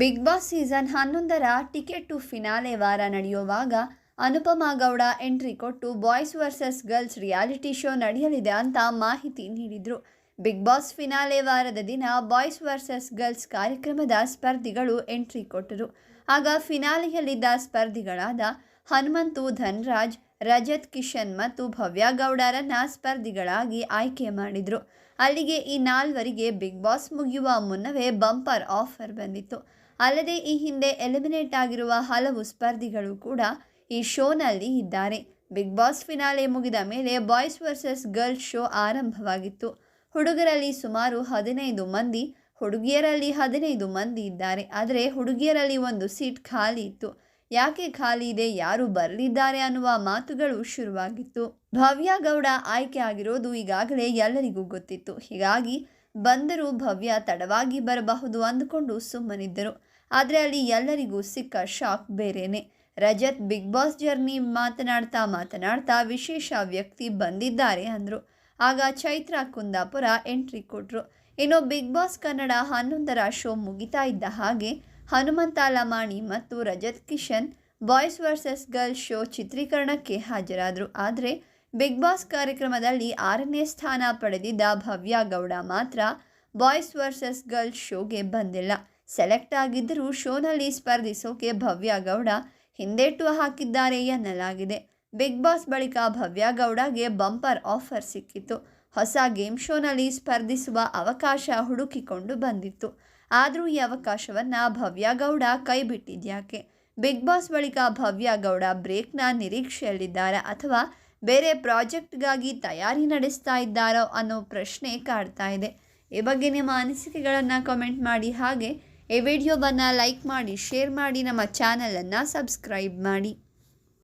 Big Boss season ಹನ್ನೊಂದರ ticket to finale ವಾರ ನಡೆಯುವಾಗ ಅನುಪಮಾ ಗೌಡ ಎಂಟ್ರಿ ಕೊಟ್ಟು boys versus girls reality show ನಡೆಯಲಿದೆ ಅಂತ ಮಾಹಿತಿ ನೀಡಿದರು. ಬಿಗ್ ಬಾಸ್ ಫಿನಾಲೆ ವಾರದ ದಿನ ಬಾಯ್ಸ್ ವರ್ಸಸ್ ಗರ್ಲ್ಸ್ ಕಾರ್ಯಕ್ರಮದ ಸ್ಪರ್ಧಿಗಳು ಎಂಟ್ರಿ ಕೊಟ್ಟರು. ಆಗ ಫಿನಾಲೆಯಲ್ಲಿದ್ದ ಸ್ಪರ್ಧಿಗಳಾದ ಹನುಮಂತು ಧನ್ರಾಜ್, ರಜತ್ ಕಿಶನ್ ಮತ್ತು ಭವ್ಯ ಗೌಡರನ್ನ ಸ್ಪರ್ಧಿಗಳಾಗಿ ಆಯ್ಕೆ ಮಾಡಿದರು. ಅಲ್ಲಿಗೆ ಈ ನಾಲ್ವರಿಗೆ ಬಿಗ್ ಬಾಸ್ ಮುಗಿಯುವ ಮುನ್ನವೇ ಬಂಪರ್ ಆಫರ್ ಬಂದಿತ್ತು. ಅಲ್ಲದೆ ಈ ಹಿಂದೆ ಎಲಿಮಿನೇಟ್ ಆಗಿರುವ ಹಲವು ಸ್ಪರ್ಧಿಗಳು ಕೂಡ ಈ ಶೋನಲ್ಲಿ ಇದ್ದಾರೆ. ಬಿಗ್ ಬಾಸ್ ಫಿನಾಲೆ ಮುಗಿದ ಮೇಲೆ ಬಾಯ್ಸ್ ವರ್ಸಸ್ ಗರ್ಲ್ಸ್ ಶೋ ಆರಂಭವಾಗಿತ್ತು. ಹುಡುಗರಲ್ಲಿ ಸುಮಾರು ಹದಿನೈದು ಮಂದಿ, ಹುಡುಗಿಯರಲ್ಲಿ ಹದಿನೈದು ಮಂದಿ ಇದ್ದಾರೆ. ಆದರೆ ಹುಡುಗಿಯರಲ್ಲಿ ಒಂದು ಸೀಟ್ ಖಾಲಿ ಇತ್ತು. ಯಾಕೆ ಖಾಲಿ ಇದೆ, ಯಾರು ಬರಲಿದ್ದಾರೆ ಅನ್ನುವ ಮಾತುಗಳು ಶುರುವಾಗಿತ್ತು. ಭವ್ಯ ಗೌಡ ಆಯ್ಕೆ ಆಗಿರೋದು ಈಗಾಗಲೇ ಎಲ್ಲರಿಗೂ ಗೊತ್ತಿತ್ತು. ಹೀಗಾಗಿ ಬಂದರೂ ಭವ್ಯ ತಡವಾಗಿ ಬರಬಹುದು ಅಂದುಕೊಂಡು ಸುಮ್ಮನಿದ್ದರು. ಆದರೆ ಅಲ್ಲಿ ಎಲ್ಲರಿಗೂ ಸಿಕ್ಕ ಶಾಕ್ ಬೇರೇನೆ. ರಜತ್ ಬಿಗ್ ಬಾಸ್ ಜರ್ನಿ ಮಾತನಾಡ್ತಾ ಮಾತನಾಡ್ತಾ ವಿಶೇಷ ವ್ಯಕ್ತಿ ಬಂದಿದ್ದಾರೆ ಅಂದರು. ಆಗ ಚೈತ್ರ ಕುಂದಾಪುರ ಎಂಟ್ರಿ ಕೊಟ್ಟರು ಇನ್ನು ಬಿಗ್ ಬಾಸ್ ಕನ್ನಡ ಹನ್ನೊಂದರ ಶೋ ಮುಗಿತಾ ಇದ್ದ ಹಾಗೆ ಹನುಮಂತ ಲಮಾಣಿ ಮತ್ತು Rajat Kishan boys versus girls show ಚಿತ್ರೀಕರಣಕ್ಕೆ ಹಾಜರಾದರು. ಆದರೆ ಬಿಗ್ ಬಾಸ್ ಕಾರ್ಯಕ್ರಮದಲ್ಲಿ ಆರನೇ ಸ್ಥಾನ ಪಡೆದಿದ್ದ ಭವ್ಯ ಗೌಡ ಮಾತ್ರ ಬಾಯ್ಸ್ ವರ್ಸಸ್ ಗರ್ಲ್ಸ್ ಶೋಗೆ ಬಂದಿಲ್ಲ. ಸೆಲೆಕ್ಟ್ ಆಗಿದ್ದರೂ ಶೋನಲ್ಲಿ ಸ್ಪರ್ಧಿಸೋಕೆ ಭವ್ಯ ಗೌಡ ಹಿಂದೇಟು ಹಾಕಿದ್ದಾರೆ ಎನ್ನಲಾಗಿದೆ. ಬಿಗ್ ಬಾಸ್ ಬಳಿಕ ಭವ್ಯ ಗೌಡಗೆ ಬಂಪರ್ ಆಫರ್ ಸಿಕ್ಕಿತ್ತು. ಹೊಸ ಗೇಮ್ ಶೋನಲ್ಲಿ ಸ್ಪರ್ಧಿಸುವ ಅವಕಾಶ ಹುಡುಕಿಕೊಂಡು ಬಂದಿತ್ತು. ಆದರೂ ಈ ಅವಕಾಶವನ್ನು ಭವ್ಯ ಗೌಡ ಕೈಬಿಟ್ಟಿದ್ಯಾಕೆ? ಬಿಗ್ ಬಾಸ್ ಬಳಿಕ ಭವ್ಯ ಗೌಡ ಬ್ರೇಕ್ನ ನಿರೀಕ್ಷೆಯಲ್ಲಿದ್ದಾರಾ ಅಥವಾ ಬೇರೆ ಪ್ರಾಜೆಕ್ಟ್ಗಾಗಿ ತಯಾರಿ ನಡೆಸ್ತಾ ಇದ್ದಾರೋ ಅನ್ನೋ ಪ್ರಶ್ನೆ ಕಾಡ್ತಾ ಇದೆ. ಈ ಬಗ್ಗೆ ನಿಮ್ಮ ಅನಿಸಿಕೆಗಳನ್ನು ಕಮೆಂಟ್ ಮಾಡಿ. ಹಾಗೆ ಈ ವಿಡಿಯೋವನ್ನು ಲೈಕ್ ಮಾಡಿ, ಶೇರ್ ಮಾಡಿ, ನಮ್ಮ ಚಾನಲನ್ನು ಸಬ್ಸ್ಕ್ರೈಬ್ ಮಾಡಿ.